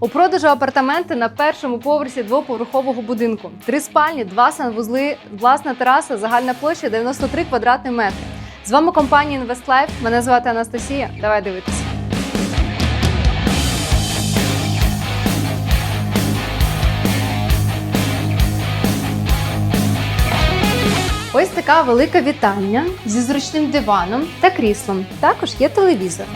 У продажу апартаменти на першому поверсі двоповерхового будинку. Три спальні, два санвузли, власна тераса, загальна площа 93 квадратні метри. З вами компанія InvestLife. Мене звати Анастасія. Давай дивитися. Ось така велика вітальня зі зручним диваном та кріслом. Також є телевізор.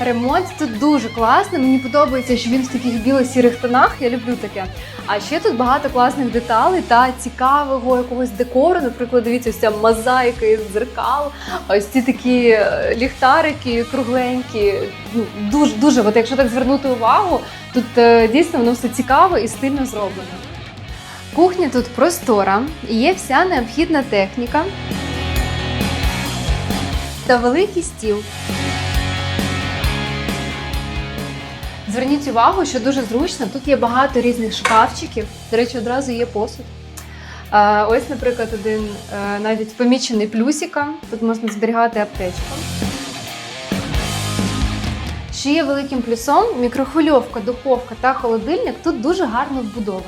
Ремонт тут дуже класний. Мені подобається, що він в таких біло-сірих тонах. Я люблю таке. А ще тут багато класних деталей та цікавого якогось декору. Наприклад, дивіться, ось ця мозаїка із дзеркал, ось ці такі е, ліхтарики кругленькі. Ну, дуже дуже, от якщо так звернути увагу, тут е, дійсно воно все цікаво і стильно зроблено. Кухня тут простора, є вся необхідна техніка та великий стіл. Зверніть увагу, що дуже зручно. Тут є багато різних шкафчиків. До речі, одразу є посуд. Ось, наприклад, один е, навіть помічений плюсиком. Тут можна зберігати аптечку. Що є великим плюсом, мікрохвильовка, духовка та холодильник тут дуже гарно вбудовані.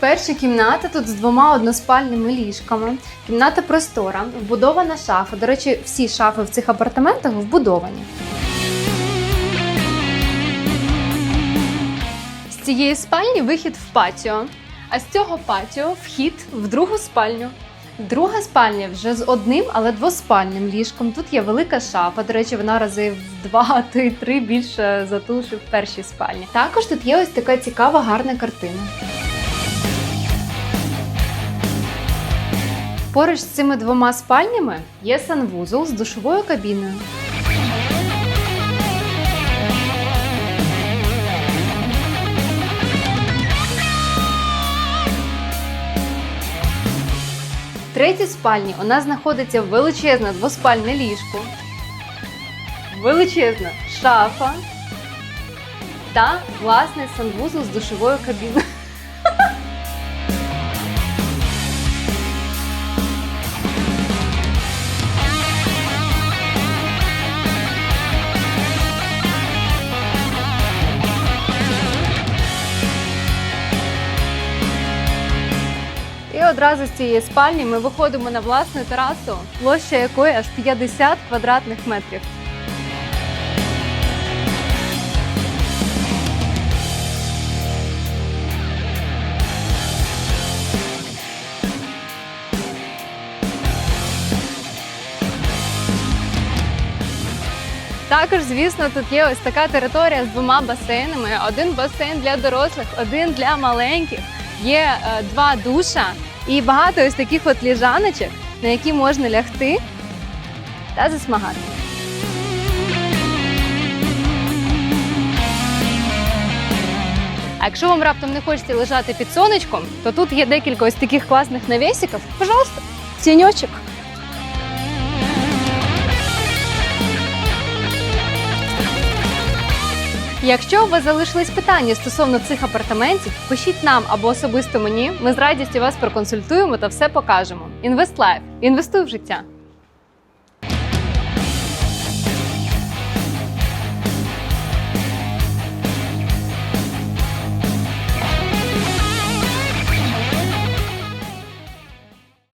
Перша кімната тут з двома односпальними ліжками. Кімната простора, вбудована шафа. До речі, всі шафи в цих апартаментах вбудовані. Цієї спальні вихід в патіо, а з цього патіо вхід в другу спальню. Друга спальня вже з одним, але двоспальним ліжком. Тут є велика шафа. До речі, вона рази в два, й три більше за ту, що в першій спальні. Також тут є ось така цікава гарна картина. Поруч з цими двома спальнями є санвузол з душовою кабіною. Третій спальні у нас знаходиться величезне двоспальне ліжко, величезна шафа та власний санвузол з душовою кабіною. Одразу з цієї спальні ми виходимо на власну терасу, площа якої аж 50 квадратних метрів. Також, звісно, тут є ось така територія з двома басейнами: один басейн для дорослих, один для маленьких. Є е, два душа і багато ось таких от ліжаночок, на які можна лягти та засмагати. А якщо вам раптом не хочеться лежати під сонечком, то тут є декілька ось таких класних навісиків. Пожалуйста, тіньочок. Якщо у вас залишились питання стосовно цих апартаментів, пишіть нам або особисто мені. Ми з радістю вас проконсультуємо та все покажемо. InvestLife. Інвестуй в життя.